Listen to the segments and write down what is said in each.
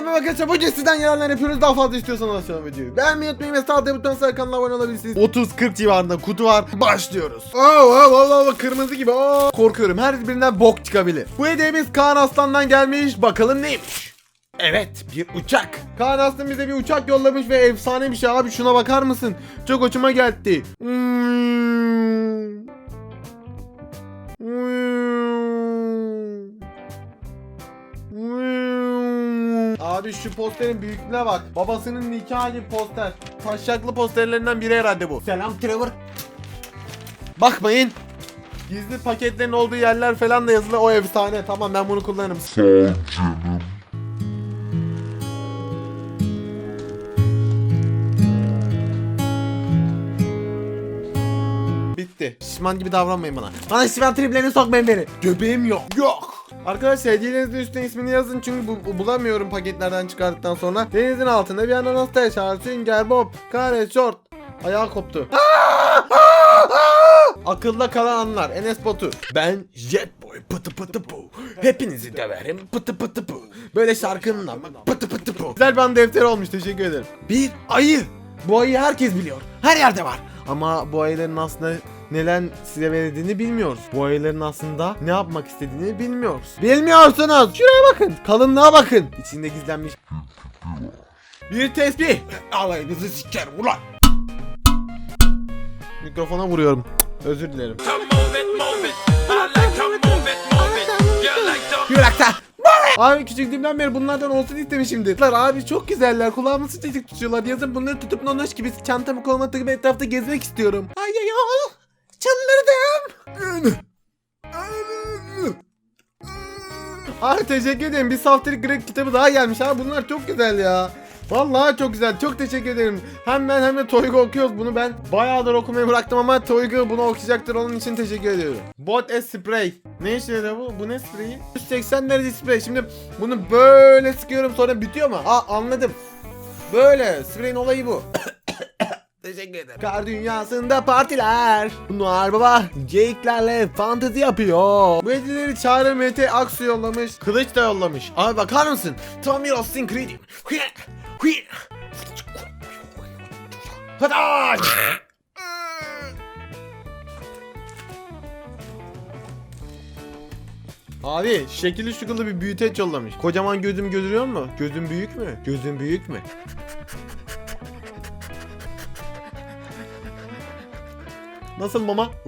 Merhaba arkadaşlar bugün sizden yalanlar yapıyoruz daha fazla istiyorsanız aşağı videoyu beğenmeyi unutmayın ve sağ buton sarı kanala abone olabilirsiniz 30-40 civarında kutu var başlıyoruz Oo, oo, oo, oo, kırmızı gibi oo. korkuyorum her birinden bok çıkabilir Bu hediyemiz Kaan Aslan'dan gelmiş bakalım neymiş Evet bir uçak. Kaan Aslan bize bir uçak yollamış ve efsane bir şey abi şuna bakar mısın? Çok hoşuma geldi. Hmm. Abi şu posterin büyüklüğüne bak. Babasının nikahı gibi poster. Taşaklı posterlerinden biri herhalde bu. Selam Trevor. Bakmayın. Gizli paketlerin olduğu yerler falan da yazılı. O efsane. Tamam ben bunu kullanırım. Bitti. Şişman gibi davranmayın bana. Bana şişman triplerini sokmayın beni. Göbeğim yok. Yok. Arkadaşlar hediyelerinizin üstüne ismini yazın çünkü bu, bu- bulamıyorum paketlerden çıkardıktan sonra. Denizin altında bir ananas yaşar. Sünger Bob. Kare short. Ayağı koptu. Akılda kalan anlar. Enes Batur. Ben Jetboy pıtı pıtı pu. Hepinizi döverim pıtı pıtı pu. Böyle şarkının ama pıtı pıtı pu. Güzel an defteri olmuş teşekkür ederim. Bir ayı. Bu ayı herkes biliyor. Her yerde var. Ama bu ayıların aslında neler size verildiğini bilmiyoruz. Bu ayıların aslında ne yapmak istediğini bilmiyoruz. Bilmiyorsunuz. Şuraya bakın. Kalınlığa bakın. İçinde gizlenmiş bir tesbih. Alayınızı siker ulan. Mikrofona vuruyorum. Özür dilerim. Yürekte. Abi küçüklüğümden beri bunlardan olsun istemişimdir. Lan Abi çok güzeller. Kulağımı sıcacık tutuyorlar. Yazın bunları tutup nonoş gibi çantamı koluma takıp etrafta gezmek istiyorum. Ay ay ay. Çıldırdım. Abi teşekkür ederim. Bir Saftirik Greg kitabı daha gelmiş. Abi bunlar çok güzel ya. Vallahi çok güzel. Çok teşekkür ederim. Hem ben hem de Toyga okuyoruz. Bunu ben bayağıdır okumayı bıraktım ama Toyga bunu okuyacaktır. Onun için teşekkür ediyorum. Bot a spray. Ne işe yarıyor bu? Bu ne spreyi? 180 derece sprey. Şimdi bunu böyle sıkıyorum sonra bitiyor mu? Aa anladım. Böyle. Spreyin olayı bu. Teşekkür ederim. Kar dünyasında partiler. Noir Baba geyiklerle fantezi yapıyor. Bu hediyeleri Çağrı Mete Aksu yollamış. Kılıç da yollamış. Abi bakar mısın? Tam bir Austin Creed'im. Hadi. Abi şekilli şukulu bir büyüteç yollamış. Kocaman gözüm görüyor mu? Gözüm büyük mü? Gözüm büyük mü? Nasıl mama?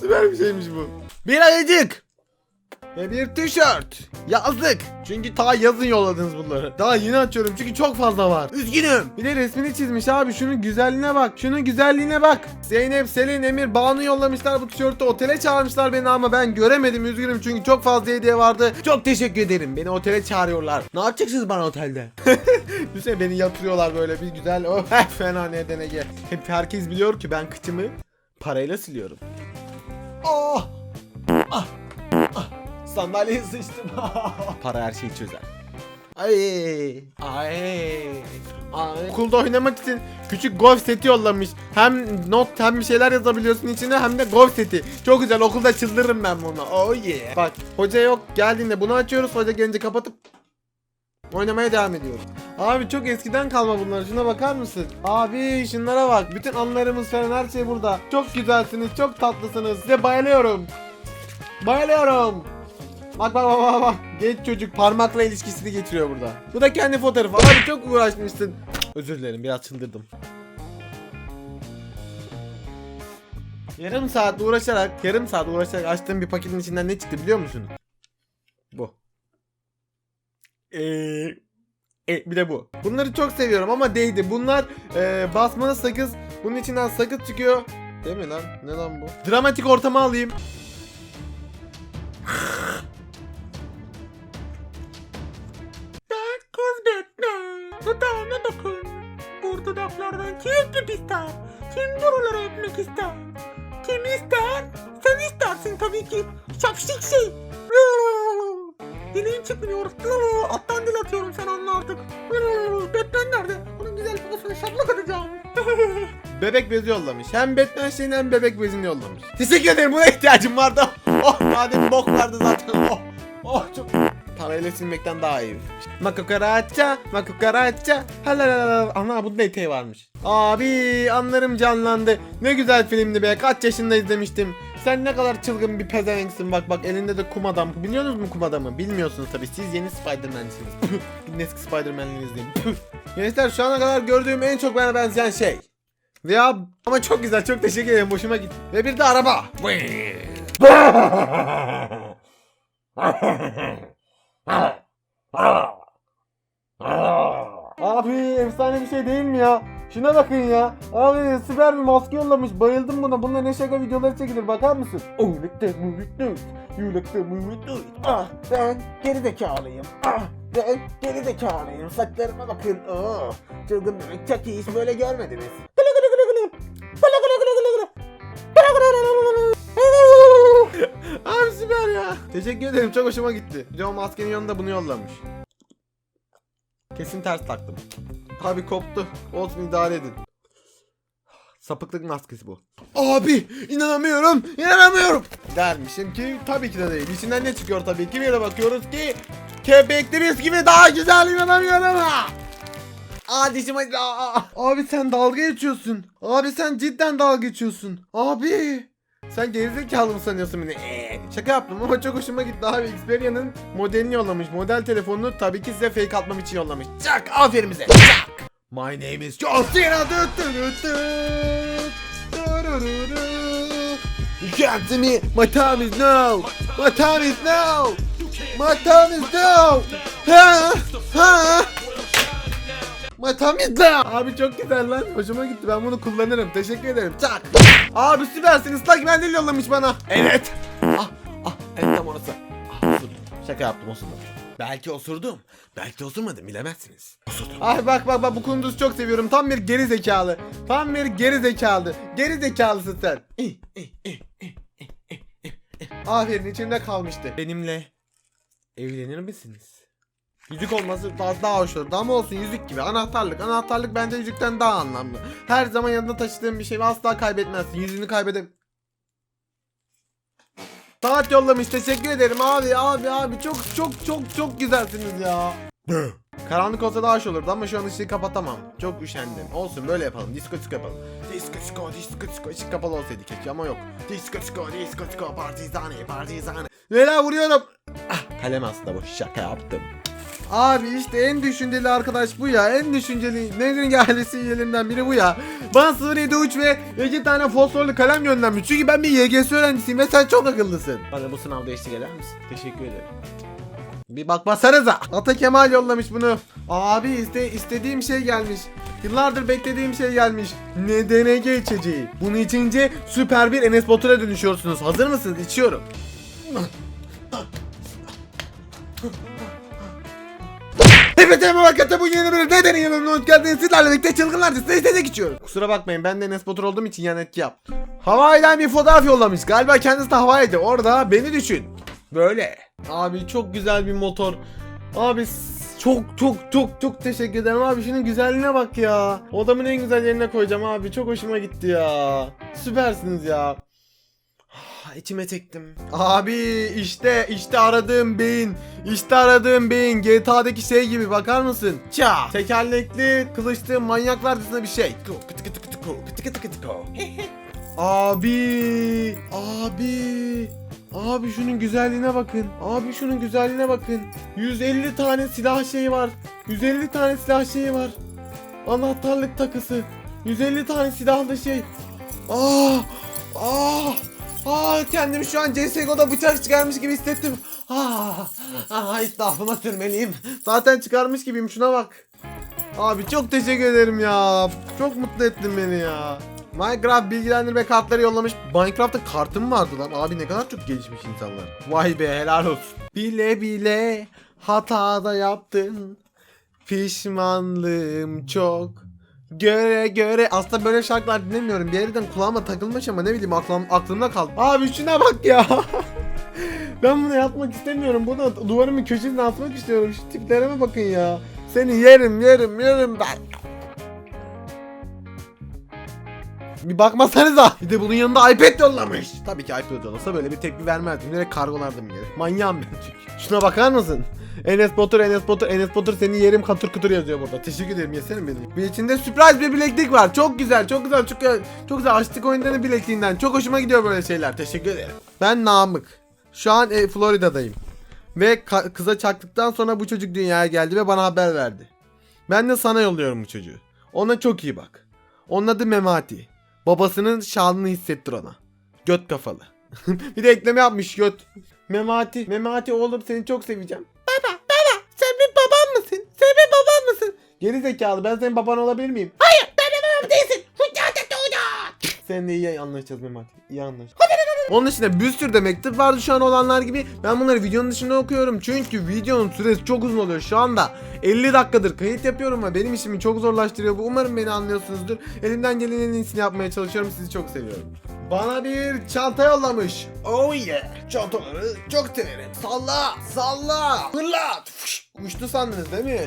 Süper bir şeymiş bu. Bir ayıcık. Ve bir tişört. Yazlık. Çünkü ta yazın yolladınız bunları. Daha yeni açıyorum çünkü çok fazla var. Üzgünüm. Bir de resmini çizmiş abi. Şunun güzelliğine bak. Şunun güzelliğine bak. Zeynep, Selin, Emir, Banu yollamışlar bu tişörtü. Otele çağırmışlar beni ama ben göremedim. Üzgünüm çünkü çok fazla hediye vardı. Çok teşekkür ederim. Beni otele çağırıyorlar. Ne yapacaksınız bana otelde? Düşünsene beni yatırıyorlar böyle bir güzel. Oh fena ne denege. Hep herkes biliyor ki ben kıçımı parayla siliyorum. Oh! Ah! Sandalyeye sıçtım. Para her şeyi çözer. Ay, ay, ay. Okulda oynamak için küçük golf seti yollamış. Hem not hem bir şeyler yazabiliyorsun içine hem de golf seti. Çok güzel okulda çıldırırım ben bunu. Oh yeah. Bak hoca yok geldiğinde bunu açıyoruz. Hoca gelince kapatıp oynamaya devam ediyoruz. Abi çok eskiden kalma bunlar. Şuna bakar mısın? Abi şunlara bak. Bütün anılarımız falan her şey burada. Çok güzelsiniz, çok tatlısınız. Size bayılıyorum. Bayılıyorum. Bak bak bak bak bak. Genç çocuk parmakla ilişkisini getiriyor burada. Bu da kendi fotoğrafı. Abi çok uğraşmışsın. Özür dilerim biraz çıldırdım. Yarım saat uğraşarak, yarım saat uğraşarak açtığım bir paketin içinden ne çıktı biliyor musun? Bu. Eee e, bir de bu. Bunları çok seviyorum ama değdi. Bunlar e, basmalı sakız. Bunun içinden sakız çıkıyor. Değil mi lan? Ne lan bu? Dramatik ortama alayım. İster? Kim buraları öpmek ister? Kim ister? Sen istersin tabii ki. Şapşik şey. Dilim çıkmıyor. Alttan dil atıyorum sen anla artık. Batman nerede? Onun güzel kafasını şaplak atacağım. Bebek bezi yollamış. Hem Batman şeyini hem bebek bezini yollamış. Teşekkür ederim buna ihtiyacım vardı. Oh madem bok vardı zaten. Oh. Oh çok Parayla silmekten daha iyi. Makukaracha, makukaracha. Halalala. Ana bunun eteği varmış. Abi anlarım canlandı. Ne güzel filmdi be. Kaç yaşında izlemiştim. Sen ne kadar çılgın bir pezevenksin bak bak elinde de kum adam. Biliyorsunuz mu kum adamı? Bilmiyorsunuz tabi. Siz yeni Spider-Man'siniz. Eski izleyin. Püh. Gençler şu ana kadar gördüğüm en çok bana benzeyen şey. Ya ama çok güzel çok teşekkür ederim hoşuma gitti. Ve bir de araba. Abi efsane bir şey değil mi ya? Şuna bakın ya. Abi süper bir maske yollamış. Bayıldım buna. Bununla ne şaka videoları çekilir bakar mısın? Oh look the movie dude. You look the. Ah ben geri zekalıyım. Ah ben geri zekalıyım. Saçlarıma bakın. Oh çılgın bebek iyi hiç böyle görmediniz. Teşekkür ederim çok hoşuma gitti. John maskenin yanında bunu yollamış. Kesin ters taktım. Abi koptu. Olsun idare edin. Sapıklık maskesi bu. Abi inanamıyorum. inanamıyorum. Dermişim ki tabii ki de değil. İçinden ne çıkıyor tabii ki. Bir de bakıyoruz ki kepekli bisküvi daha güzel inanamıyorum ha. Aa dişim Abi sen dalga geçiyorsun. Abi sen cidden dalga geçiyorsun. Abi. Sen gerizekalı mı sanıyorsun beni? Ee, şaka yaptım ama çok hoşuma gitti abi. Xperia'nın modelini yollamış. Model telefonunu tabii ki size fake atmam için yollamış. Çak aferin bize. Çak. My name is. Durururu. You can't see me. My time is now. My time is now. My time is now. Ha ha. Now. Abi çok güzel lan. Hoşuma gitti. Ben bunu kullanırım. Teşekkür ederim. Çak. Abi süpersin. Islak mendil yollamış bana. Evet. Ah ah. Evet tam orası. Ah, osurdum. Şaka yaptım osurdum. Belki osurdum. Belki osurmadım bilemezsiniz. Osurdum. Ay bak bak bak bu kunduzu çok seviyorum. Tam bir geri zekalı. Tam bir geri zekalı. Geri zekalısın sen. İh, ih, ih, ih, ih, ih, ih, ih. Aferin içimde kalmıştı. Benimle evlenir misiniz? Yüzük olması daha, daha hoş olur. Ama olsun yüzük gibi. Anahtarlık. Anahtarlık bence yüzükten daha anlamlı. Her zaman yanında taşıdığın bir şey ve asla kaybetmezsin. Yüzünü kaybedem. Saat yollamış. Teşekkür ederim abi abi abi. Çok çok çok çok güzelsiniz ya. Karanlık olsa daha hoş olurdu ama şu an ışığı kapatamam. Çok üşendim. Olsun böyle yapalım. Disco disco yapalım. Disco disco disco disco. Işık kapalı olsaydı keşke ama yok. Disco disco disco disco partizane partizane. Leyla vuruyorum. Ah kalem aslında bu. Şaka yaptım. Abi işte en düşünceli arkadaş bu ya. En düşünceli Nevrin ailesi üyelerinden biri bu ya. Bana 07 uç ve iki tane fosforlu kalem göndermiş. Çünkü ben bir YGS öğrencisiyim ve sen çok akıllısın. Bana bu sınavda eşlik eder misin? Teşekkür ederim. Bir bakmasanıza. Ata Kemal yollamış bunu. Abi iste istediğim şey gelmiş. Yıllardır beklediğim şey gelmiş. Ne DNG içeceği. Bunu içince süper bir Enes Batur'a dönüşüyorsunuz. Hazır mısınız? İçiyorum. Hepinize merhaba arkadaşlar bu yeni bir neden yanımda hoş geldiniz. Sizlerle birlikte çılgınlar dizisine isteyecek içiyorum Kusura bakmayın ben de Enes Batur olduğum için yan etki yap Hawaii'den bir fotoğraf yollamış. Galiba kendisi de Hawaii'de. Orada beni düşün. Böyle. Abi çok güzel bir motor. Abi çok çok çok çok teşekkür ederim. Abi şunun güzelliğine bak ya. Odamın en güzel yerine koyacağım abi. Çok hoşuma gitti ya. Süpersiniz ya İçime çektim. Abi işte işte aradığım beyin. İşte aradığım beyin. GTA'daki şey gibi bakar mısın? Ça. Tekerlekli kılıçlı manyaklar dizisinde bir şey. Kıtı kıtı kıtı ko, kıtı kıtı kıtı ko. Abi. Abi. Abi şunun güzelliğine bakın. Abi şunun güzelliğine bakın. 150 tane silah şeyi var. 150 tane silah şeyi var. Anahtarlık takısı. 150 tane silahlı şey. Ah! Ah! Ah kendimi şu an CSGO'da bıçak çıkarmış gibi hissettim. Ah, ah etrafıma sürmeliyim. Zaten çıkarmış gibiyim şuna bak. Abi çok teşekkür ederim ya. Çok mutlu ettin beni ya. Minecraft bilgilendirme kartları yollamış. Minecraft'ta kartım vardı lan. Abi ne kadar çok gelişmiş insanlar. Vay be helal olsun. Bile bile hata da yaptın. Pişmanlığım çok. Göre göre aslında böyle şarkılar dinlemiyorum. Bir yerden kulağıma takılmış ama ne bileyim aklım, aklımda kaldı. Abi şuna bak ya. ben bunu yapmak istemiyorum. Bunu duvarımın köşesine atmak istiyorum. Şu tiplerime bakın ya. Seni yerim yerim yerim ben. Bir bakmasanıza. Bir de bunun yanında iPad yollamış. Tabii ki iPad yollasa böyle bir tepki vermezdim. Direkt kargolardım geri. Manyağım ben çünkü. Şuna bakar mısın? Enes Batur, Enes Batur, Enes Batur seni yerim katır kutur yazıyor burada. Teşekkür ederim yesene benim. Bir içinde sürpriz bir bileklik var. Çok güzel, çok güzel, çok. Çok güzel açtık oyunların bilekliğinden. Çok hoşuma gidiyor böyle şeyler. Teşekkür ederim. Ben Namık. Şu an e, Florida'dayım. Ve kıza çaktıktan sonra bu çocuk dünyaya geldi ve bana haber verdi. Ben de sana yolluyorum bu çocuğu. Ona çok iyi bak. Onun adı Memati. Babasının şanını hissettir ona. Göt kafalı. bir de ekleme yapmış göt. Memati, Memati oğlum seni çok seveceğim. Baba, baba sen bir baban mısın? Sen bir baban mısın? Geri zekalı ben senin baban olabilir miyim? Hayır ben de babam değilsin. Seninle iyi anlaşacağız Memati. İyi anlaşacağız. Onun dışında bir sürü de mektup vardı şu an olanlar gibi. Ben bunları videonun dışında okuyorum. Çünkü videonun süresi çok uzun oluyor. Şu anda 50 dakikadır kayıt yapıyorum ve benim işimi çok zorlaştırıyor. Bu umarım beni anlıyorsunuzdur. Elimden gelenin en iyisini yapmaya çalışıyorum. Sizi çok seviyorum. Bana bir çanta yollamış. Oh yeah. Çantaları çok severim. Salla, salla, fırlat. Fış. Uçtu sandınız değil mi?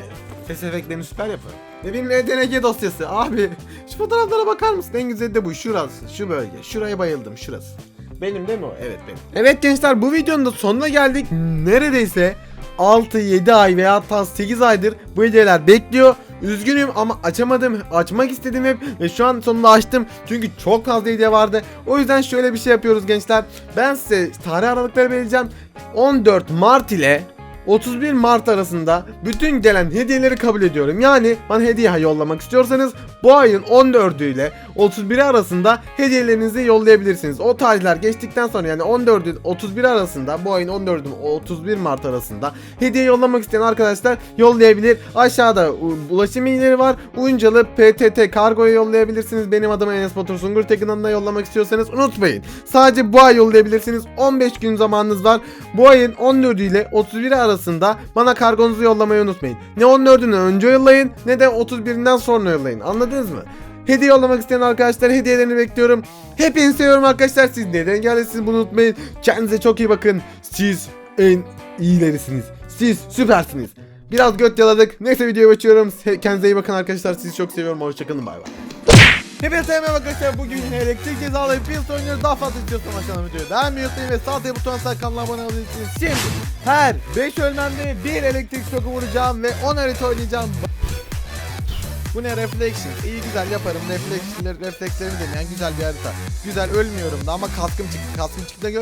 Ses efektlerini süper yaparım. Ve benim EDNG dosyası abi. Şu fotoğraflara bakar mısın? En güzeli de bu. Şurası, şu bölge. Şuraya bayıldım, şurası. Benim değil mi o? Evet benim. Evet gençler bu videonun da sonuna geldik. Neredeyse 6-7 ay veya hatta 8 aydır bu hediyeler bekliyor. Üzgünüm ama açamadım. Açmak istedim hep ve şu an sonunda açtım. Çünkü çok fazla hediye vardı. O yüzden şöyle bir şey yapıyoruz gençler. Ben size tarih aralıkları vereceğim. 14 Mart ile 31 Mart arasında bütün gelen hediyeleri kabul ediyorum. Yani bana hediye yollamak istiyorsanız bu ayın 14'ü ile 31 arasında hediyelerinizi yollayabilirsiniz. O tarihler geçtikten sonra yani 14'ü 31 arasında bu ayın 14'ü 31 Mart arasında hediye yollamak isteyen arkadaşlar yollayabilir. Aşağıda ulaşım bilgileri var. Uyuncalı PTT kargoya yollayabilirsiniz. Benim adıma Enes Batur Sungur Tekin yollamak istiyorsanız unutmayın. Sadece bu ay yollayabilirsiniz. 15 gün zamanınız var. Bu ayın 14'ü ile 31 arasında bana kargonuzu yollamayı unutmayın. Ne 14'ünü önce yollayın ne de 31'inden sonra yollayın. Anladınız mı? Hediye yollamak isteyen arkadaşlar hediyelerini bekliyorum. Hepinizi seviyorum arkadaşlar. Siz neden geldiniz bunu unutmayın. Kendinize çok iyi bakın. Siz en iyilerisiniz. Siz süpersiniz. Biraz göt yaladık. Neyse videoyu açıyorum. Kendinize iyi bakın arkadaşlar. Sizi çok seviyorum. Hoşçakalın. Bay bay. Hepinize merhaba arkadaşlar. Bugün yine elektrik cezalı Pills oynuyoruz. Daha fazla istiyorsan aşağıdan videoyu beğenmeyi unutmayın ve sağ tık butonuna sağ kanala abone olacaksınız. Şimdi her 5 ölmemde bir elektrik şoku vuracağım ve 10 harita oynayacağım. Bu ne reflection? İyi güzel yaparım. Refleksler, reflekslerimi deneyen güzel bir harita. Güzel ölmüyorum da ama kaskım çıktı. Kaskım çıktığına göre